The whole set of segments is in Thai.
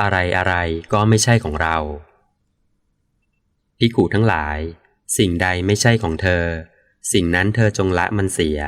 อะไรอะไรก็ไม่ใช่ของเราพิกูทั้งหลาย สิ่งใดไม่ใช่ของเธอ สิ่งนั้นเธอจงละมันเสีย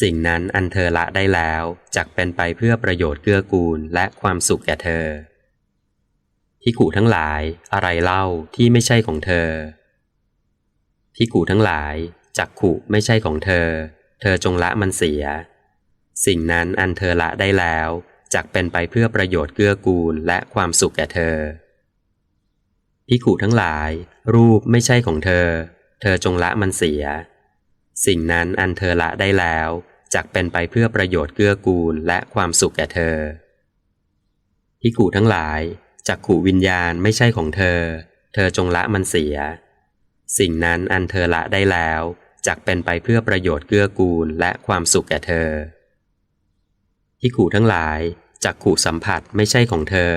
สิ่งนั้นอันเธอละได้แล้วจักเป็นไปเพื่อประโยชน์เกื้อกูลและความสุขแก่เธอพิกูทั้งหลายอะไรเล่าที่ไม่ใช่ของเธอพิกูทั้งหลายจักขุไม่ใช่ของเธอ เธอจงละมันเสีย สิ่งนั้นอันเธอละได้แล้ว จักเป็นไปเพื่อประโยชน์เกื้อกูลและความสุขแก่เธอพิกูทั้งหลาย รูปไม่ใช่ของเธอ เธอจงละมันเสีย สิ่งนั้นอันเธอละได้แล้วจักเป็นไปเพื่อประโยชน์เกื้อกูลและความสุขแก่เธอพิกูทั้งหลายจักขู่วิญญาณไม่ใช่ของเธอ เธอจงละมันเสีย สิ่งนั้นอันเธอละได้แล้วจักเป็นไปเพื่อประโยชน์เกื้อกูลและความสุขแก่เธอ ที่ขู่ทั้งหลายจักขู่สัมผัสไม่ใช่ของเธอ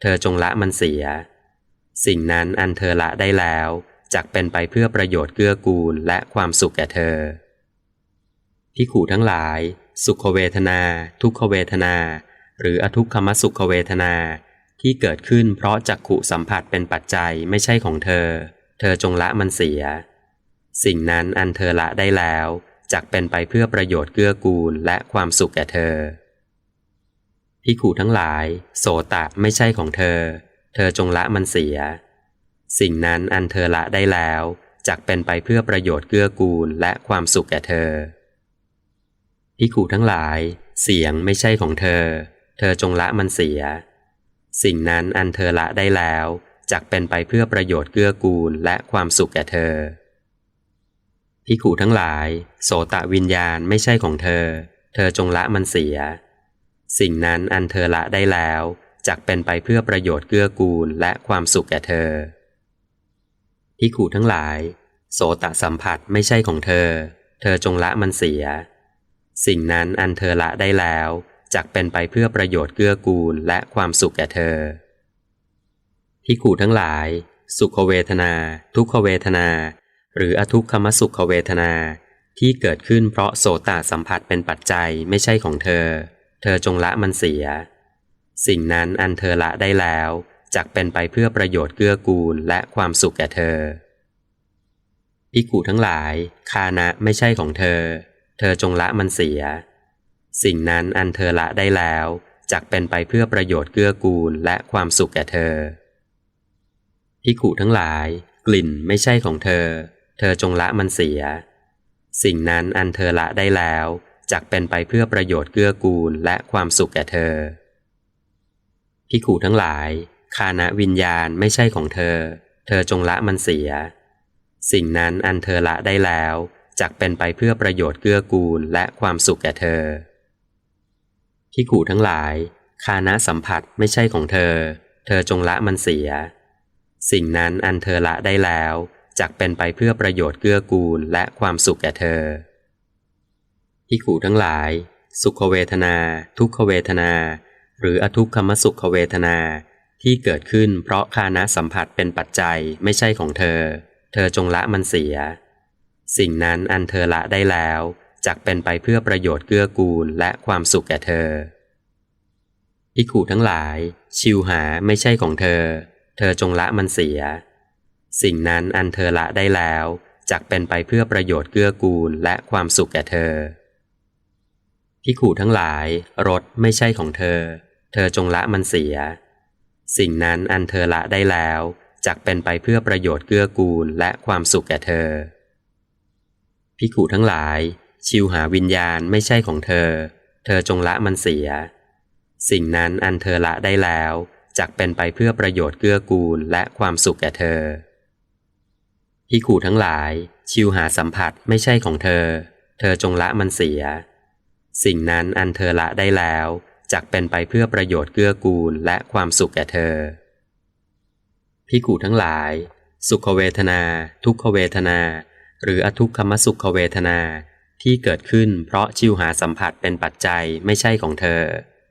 เธอจงละมันเสีย สิ่งนั้นอันเธอละได้แล้วจักเป็นไปเพื่อประโยชน์เกื้อกูลและความสุขแก่เธอที่ขู่ทั้งหลาย สุขเวทนา ทุกขเวทนา หรืออทุกขมสุขเวทนา ที่เกิดขึ้นเพราะจักขุสัมผัสเป็นปัจจัยไม่ใช่ของเธอ เธอจงละมันเสีย สิ่งนั้นอันเธอละได้แล้วจักเป็นไปเพื่อประโยชน์เกื้อกูลและความสุขแก่เธอ พิขูทั้งหลาย โสตะไม่ใช่ของเธอ เธอจงละมันเสีย สิ่งนั้นอันเธอละได้แล้วจักเป็นไปเพื่อประโยชน์เกื้อกูลและความสุขแก่เธอพิขูทั้งหลาย เสียงไม่ใช่ของเธอ เธอจงละมันเสีย สิ่งนั้นอันเธอละได้แล้วจักเป็นไปเพื่อประโยชน์เกื้อกูลและความสุขแก่เธอพิขูทั้งหลาย โสตะวิญญาณไม่ใช่ของเธอ เธอจงละมันเสีย สิ่งนั้นอันเธอละได้แล้วจักเป็นไปเพื่อประโยชน์เกื้อกูลและความสุขแก่เธอพิขูทั้งหลาย โสตสัมผัสไม่ใช่ของเธอ เธอจงละมันเสีย สิ่งนั้นอันเธอละได้แล้วจักเป็นไปเพื่อประโยชน์เกื้อกูลและความสุขแก่เธอที่ขู่ทั้งหลาย สุขเวทนา ทุกขเวทนา หรืออทุกขมสุขเวทนาที่เกิดขึ้นเพราะโสตสัมผัสเป็นปัจจัยไม่ใช่ของเธอ เธอจงละมันเสีย สิ่งนั้นอันเธอละได้แล้วจักเป็นไปเพื่อประโยชน์เกื้อกูลและความสุขแก่เธอพิกูทั้งหลายคานะไม่ใช่ของเธอ เธอจงละมันเสีย สิ่งนั้นอันเธอละได้แล้วจักเป็นไปเพื่อประโยชน์เกื้อกูลและความสุขแก่เธอพิขุทั้งหลาย กลิ่นไม่ใช่ของเธอ เธอจงละมันเสีย สิ่งนั้นอันเธอละได้แล้ว จักเป็นไปเพื่อประโยชน์เกื้อกูลและความสุขแก่เธอพิขุทั้งหลาย คานะวิญญาณไม่ใช่ของเธอ เธอจงละมันเสีย สิ่งนั้นอันเธอละได้แล้วจักเป็นไปเพื่อประโยชน์เกื้อกูลและความสุขแก่เธอที่ขู่ทั้งหลาย คานะสัมผัสไม่ใช่ของเธอ เธอจงละมันเสีย สิ่งนั้นอันเธอละได้แล้วจักเป็นไปเพื่อประโยชน์เกื้อกูลและความสุขแก่เธอ ที่ขู่ทั้งหลาย สุขเวทนา ทุกขเวทนา หรืออทุกขมสุขเวทนาที่เกิดขึ้นเพราะคานะสัมผัสเป็นปัจจัยไม่ใช่ของเธอ เธอจงละมันเสีย สิ่งนั้นอันเธอละได้แล้วจักเป็นไปเพื่อประโยชน์เกื้อกูลและความสุขแก่เธออิขูทั้งหลาย ชิวหาไม่ใช่ของเธอ เธอจงละมันเสีย สิ่งนั้นอันเธอละได้แล้วจักเป็นไปเพื่อประโยชน์เกื้อกูลและความสุขแก่เธอ พิขูทั้งหลาย รถไม่ใช่ของเธอ เธอจงละมันเสีย สิ่งนั้นอันเธอละได้แล้วจักเป็นไปเพื่อประโยชน์เกื้อกูลและความสุขแก่เธอ พิขูทั้งหลาย ชิวหาวิญญาณไม่ใช่ของเธอ เธอจงละมันเสีย สิ่งนั้นอันเธอละได้แล้วจักเป็นไปเพื่อประโยชน์เกื้อกูลและความสุขแก่เธอที่ขู่ทั้งหลาย ชิวหาสัมผัสไม่ใช่ของเธอ เธอจงละมันเสีย สิ่งนั้นอันเธอละได้แล้วจักเป็นไปเพื่อประโยชน์เกื้อกูลและความสุขแก่เธอพิกูทั้งหลาย สุขเวทนา ทุกขเวทนา หรืออทุกขมสุขเวทนาที่เกิดขึ้นเพราะชิวหาสัมผัสเป็นปัจจัยไม่ใช่ของเธอ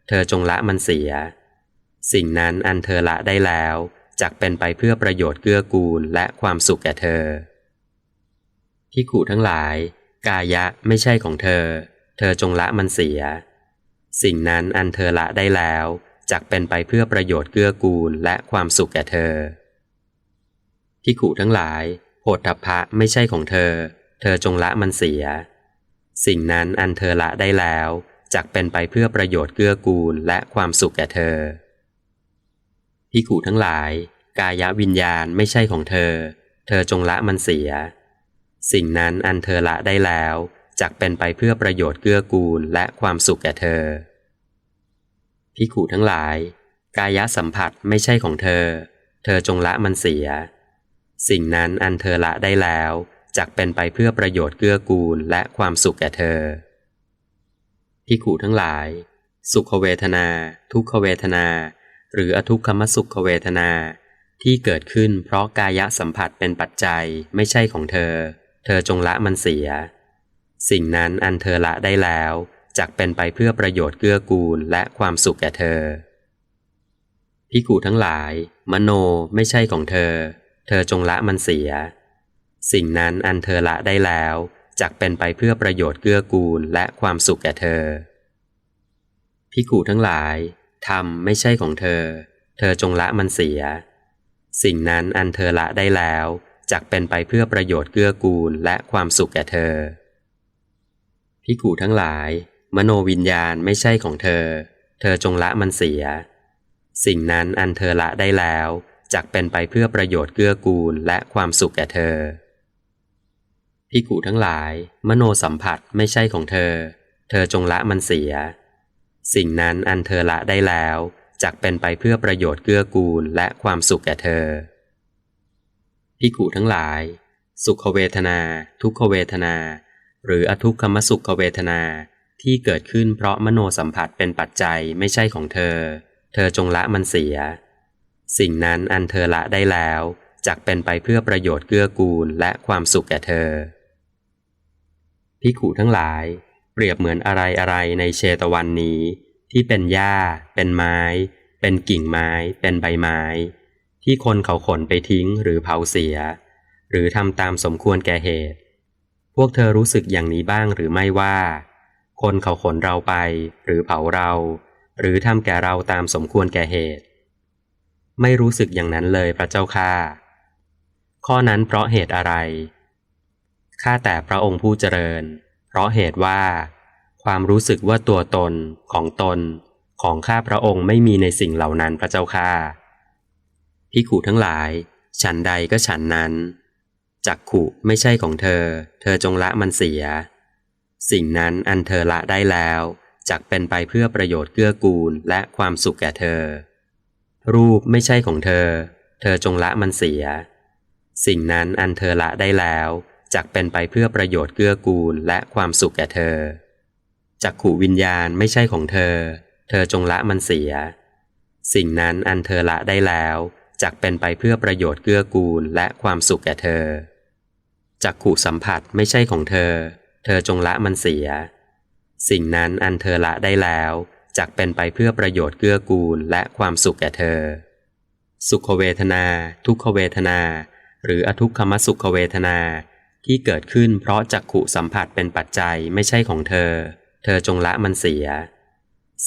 เธอจงละมันเสีย สิ่งนั้นอันเธอละได้แล้วจักเป็นไปเพื่อประโยชน์เกื้อกูลและความสุขแก่เธอที่ขู่ทั้งหลาย กายะไม่ใช่ของเธอ เธอจงละมันเสีย สิ่งนั้นอันเธอละได้แล้วจักเป็นไปเพื่อประโยชน์เกื้อกูลและความสุขแก่เธอพิขุทั้งหลายโพธพะไม่ใช่ของเธอ เธอจงละมันเสีย สิ่งนั้นอันเธอละได้แล้วจักเป็นไปเพื่อประโยชน์เกื้อกูลและความสุขแก่เธอพิขุทั้งหลาย กายวิญญาณไม่ใช่ของเธอ เธอจงละมันเสีย สิ่งนั้นอันเธอละได้แล้ว จักเป็นไปเพื่อประโยชน์เกื้อกูลและความสุขแก่เธอ พิขุทั้งหลาย กายะสัมผัสไม่ใช่ของเธอ เธอจงละมันเสีย สิ่งนั้นอันเธอละได้แล้วจักเป็นไปเพื่อประโยชน์เกื้อกูลและความสุขแก่เธอ พิขุทั้งหลาย สุขเวทนา ทุกขเวทนา หรืออทุกขมสุขเวทนาที่เกิดขึ้นเพราะกายะสัมผัสเป็นปัจจัยไม่ใช่ของเธอ เธอจงละมันเสีย สิ่งนั้นอันเธอละได้แล้วจักเป็นไปเพื่อประโยชน์เกื้อกูลและความสุขแก่เธอพิกูทั้งหลาย มโนไม่ใช่ของเธอ เธอจงละมันเสีย สิ่งนั้นอันเธอละได้แล้วจักเป็นไปเพื่อประโยชน์เกื้อกูลและความสุขแก่เธอพิกูทั้งหลายธรรมไม่ใช่ของเธอ เธอจงละมันเสีย สิ่งนั้นอันเธอละได้แล้วจักเป็นไปเพื่อประโยชน์เกื้อกูลและความสุขแก่เธอ พิกูทั้งหลาย มโนวิญญาณไม่ใช่ของเธอ เธอจงละมันเสีย สิ่งนั้นอันเธอละได้แล้วจักเป็นไปเพื่อประโยชน์เกื้อกูลและความสุขแก่เธอพิกูทั้งหลาย มโนสัมผัสไม่ใช่ของเธอ เธอจงละมันเสีย สิ่งนั้นอันเธอละได้แล้วจักเป็นไปเพื่อประโยชน์เกื้อกูลและความสุขแก่เธอพิกูทั้งหลาย สุขเวทนา ทุกขเวทนา หรืออทุกขมสุขเวทนาที่เกิดขึ้นเพราะมโนสัมผัสเป็นปัจจัยไม่ใช่ของเธอ เธอจงละมันเสีย สิ่งนั้นอันเธอละได้แล้วจักเป็นไปเพื่อประโยชน์เกื้อกูลและความสุขแก่เธอ พิขูทั้งหลาย เปรียบเหมือนอะไรอะไรในเชตวันนี้ ที่เป็นหญ้า เป็นไม้ เป็นกิ่งไม้ เป็นใบไม้ ที่คนเขาขนไปทิ้งหรือเผาเสีย หรือทำตามสมควรแก่เหตุ พวกเธอรู้สึกอย่างนี้บ้างหรือไม่ว่า คนเขาขนเราไป หรือเผาเรา หรือทำแก่เราตามสมควรแก่เหตุ ไม่รู้สึกอย่างนั้นเลยพระเจ้าค่าข้อนั้นเพราะเหตุอะไรข้าแต่พระองค์ผู้เจริญ เพราะเหตุว่า ความรู้สึกว่าตัวตนของตน ของข้าพระองค์ไม่มีในสิ่งเหล่านั้นพระเจ้าค่าพิขูทั้งหลาย ฉันใดก็ฉันนั้น จักขุไม่ใช่ของเธอ เธอจงละมันเสีย สิ่งนั้นอันเธอละได้แล้วจักเป็นไปเพื่อประโยชน์เกื้อกูลและความสุขแก่เธอ รูปไม่ใช่ของเธอ เธอจงละมันเสีย สิ่งนั้นอันเธอละได้แล้วจักเป็นไปเพื่อประโยชน์เกื้อกูลและความสุขแก่เธอจักขู่วิญญาณไม่ใช่ของเธอ เธอจงละมันเสีย สิ่งนั้นอันเธอละได้แล้วจักเป็นไปเพื่อประโยชน์เกื้อกูลและความสุขแก่เธอ จักขู่สัมผัสไม่ใช่ของเธอ เธอจงละมันเสีย สิ่งนั้นอันเธอละได้แล้วจักเป็นไปเพื่อประโยชน์เกื้อกูลและความสุขแก่เธอ สุขเวทนา ทุกขเวทนา หรืออทุกขมสุขเวทนาที่เกิดขึ้นเพราะจักขุสัมผัสเป็นปัจจัยไม่ใช่ของเธอ เธอจงละมันเสีย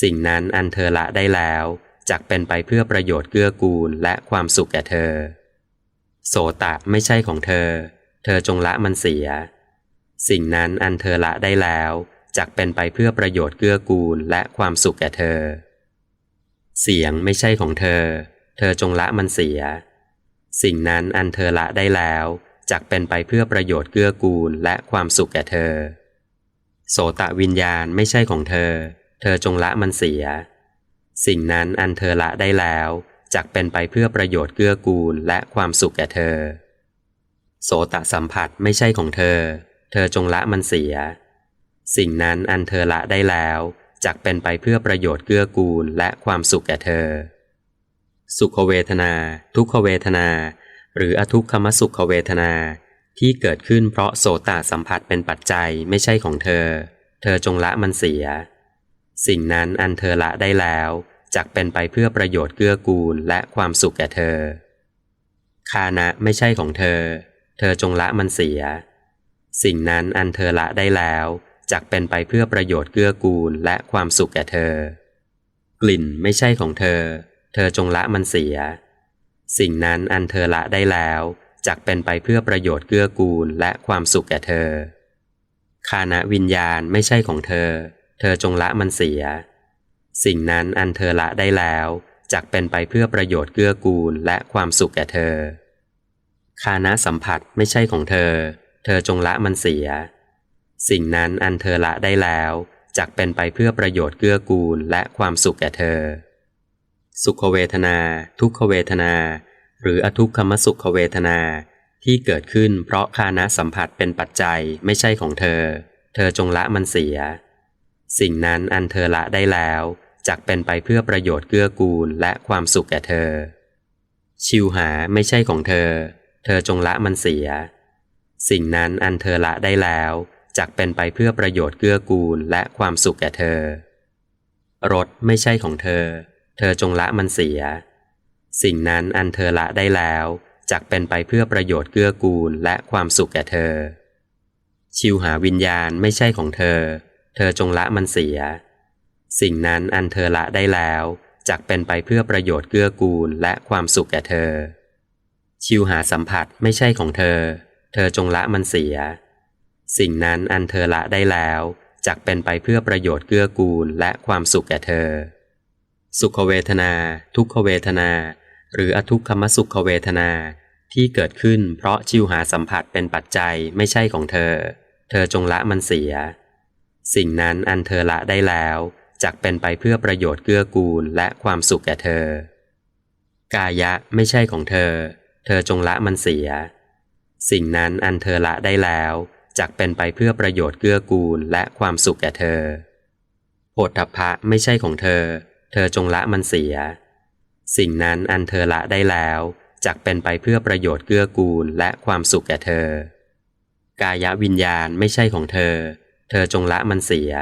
สิ่งนั้นอันเธอละได้แล้วจักเป็นไปเพื่อประโยชน์เกื้อกูลและความสุขแก่เธอ โสตะไม่ใช่ของเธอ เธอจงละมันเสีย สิ่งนั้นอันเธอละได้แล้วจักเป็นไปเพื่อประโยชน์เกื้อกูลและความสุขแก่เธอ เสียงไม่ใช่ของเธอ เธอจงละมันเสีย สิ่งนั้นอันเธอละได้แล้วจักเป็นไปเพื่อประโยชน์เกื้อกูลและความสุขแก่เธอ โสตะวิญญาณไม่ใช่ของเธอ เธอจงละมันเสีย สิ่งนั้นอันเธอละได้แล้วจักเป็นไปเพื่อประโยชน์เกื้อกูลและความสุขแก่เธอ โสตสัมผัสไม่ใช่ของเธอ เธอจงละมันเสีย สิ่งนั้นอันเธอละได้แล้วจักเป็นไปเพื่อประโยชน์เกื้อกูลและความสุขแก่เธอ สุขเวทนา ทุกขเวทนา หรืออทุกขมสุขเวทนาที่เกิดขึ้นเพราะโสตสัมผัสเป็นปัจจัยไม่ใช่ของเธอ เธอจงละมันเสีย สิ่งนั้นอันเธอละได้แล้วจักเป็นไปเพื่อประโยชน์เกื้อกูลและความสุขแก่เธอ คานะไม่ใช่ของเธอ เธอจงละมันเสีย สิ่งนั้นอันเธอละได้แล้วจักเป็นไปเพื่อประโยชน์เกื้อกูลและความสุขแก่เธอ กลิ่นไม่ใช่ของเธอ เธอจงละมันเสีย สิ่งนั้นอันเธอละได้แล้วจักเป็นไปเพื่อประโยชน์เกื้อกูลและความสุขแก่เธอคานะวิญญาณไม่ใช่ของเธอ เธอจงละมันเสีย สิ่งนั้นอันเธอละได้แล้วจักเป็นไปเพื่อประโยชน์เกื้อกูลและความสุขแก่เธอ คานะสัมผัสไม่ใช่ของเธอ เธอจงละมันเสีย สิ่งนั้นอันเธอละได้แล้วจักเป็นไปเพื่อประโยชน์เกื้อกูลและความสุขแก่เธอ สุขเวทนา ทุกขเวทนา หรืออทุกขมสุขเวทนาที่เกิดขึ้นเพราะคานะสัมผัสเป็นปัจจัยไม่ใช่ของเธอ เธอจงละมันเสีย สิ่งนั้นอันเธอละได้แล้วจักเป็นไปเพื่อประโยชน์เกื้อกูลและความสุขแก่เธอ ชิวหาไม่ใช่ของเธอ เธอจงละมันเสีย สิ่งนั้นอันเธอละได้แล้วจักเป็นไปเพื่อประโยชน์เกื้อกูลและความสุขแก่เธอ รถไม่ใช่ของเธอ เธอจงละมันเสีย สิ่งนั้นอันเธอละได้แล้วจักเป็นไปเพื่อประโยชน์เกื้อกูลและความสุขแก่เธอ ชิวหาวิญญาณไม่ใช่ของเธอ เธอจงละมันเสีย สิ่งนั้นอันเธอละได้แล้วจักเป็นไปเพื่อประโยชน์เกื้อกูลและความสุขแก่เธอ ชิวหาสัมผัสไม่ใช่ของเธอ เธอจงละมันเสีย สิ่งนั้นอันเธอละได้แล้วจักเป็นไปเพื่อประโยชน์เกื้อกูลและความสุขแก่เธอ สุขเวทนา ทุกขเวทนา หรืออทุกขมสุขเวทนาที่เกิดขึ้นเพราะชิวหาสัมผัสเป็นปัจจัยไม่ใช่ของเธอ เธอจงละมันเสีย สิ่งนั้นอันเธอละได้แล้วจักเป็นไปเพื่อประโยชน์เกื้อกูลและความสุขแก่เธอ กายะไม่ใช่ของเธอ เธอจงละมันเสีย สิ่งนั้นอันเธอละได้แล้วจักเป็นไปเพื่อประโยชน์เกื้อกูลและความสุขแก่เธอโพธพะไม่ใช่ของเธอ เธอจงละมันเสีย สิ่งนั้นอันเธอละได้แล้วจักเป็นไปเพื่อประโยชน์เกื้อกูลและความสุขแก่เธอ กายวิญญาณไม่ใช่ของเธอ เธอจงละมันเสีย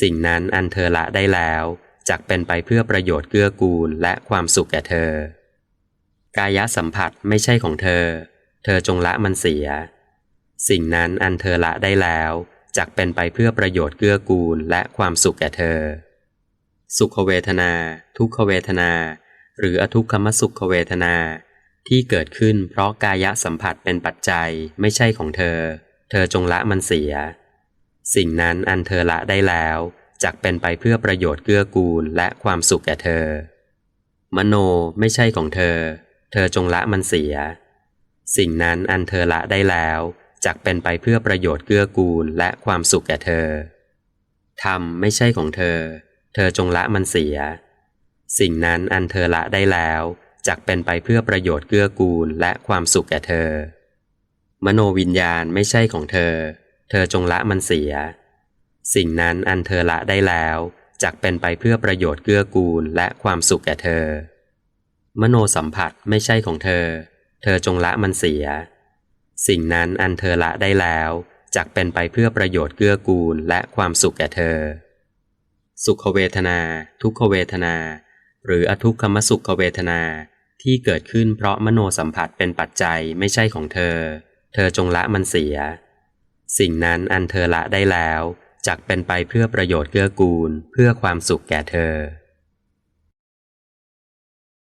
สิ่งนั้นอันเธอละได้แล้วจักเป็นไปเพื่อประโยชน์เกื้อกูลและความสุขแก่เธอ กายสัมผัสไม่ใช่ของเธอ เธอจงละมันเสีย สิ่งนั้นอันเธอละได้แล้วจักเป็นไปเพื่อประโยชน์เกื้อกูลและความสุขแก่เธอ สุขเวทนา ทุกขเวทนา หรืออทุกขมสุขเวทนา ที่เกิดขึ้นเพราะกายสัมผัสเป็นปัจจัยไม่ใช่ของเธอ เธอจงละมันเสีย สิ่งนั้นอันเธอละได้แล้วจักเป็นไปเพื่อประโยชน์เกื้อกูลและความสุขแก่เธอ มโนไม่ใช่ของเธอ เธอจงละมันเสีย สิ่งนั้นอันเธอละได้แล้วจักเป็นไปเพื่อประโยชน์เกื้อกูลและความสุขแก่เธอธรรมไม่ใช่ของเธอ เธอจงละมันเสีย สิ่งนั้นอันเธอละได้แล้วจักเป็นไปเพื่อประโยชน์เกื้อกูลและความสุขแก่เธอ มโนวิญญาณไม่ใช่ของเธอ เธอจงละมันเสีย สิ่งนั้นอันเธอละได้แล้วจักเป็นไปเพื่อประโยชน์เกื้อกูลและความสุขแก่เธอ มโนสัมผัสไม่ใช่ของเธอ เธอจงละมันเสีย สิ่งนั้นอันเธอละได้แล้วจักเป็นไปเพื่อประโยชน์เกื้อกูลและความสุขแก่เธอ สุขเวทนา ทุกขเวทนา หรืออทุกขมสุขเวทนาที่เกิดขึ้นเพราะมโนสัมผัสเป็นปัจจัยไม่ใช่ของเธอ เธอจงละมันเสีย สิ่งนั้นอันเธอละได้แล้วจักเป็นไปเพื่อประโยชน์เกื้อกูลเพื่อความสุขแก่เธอ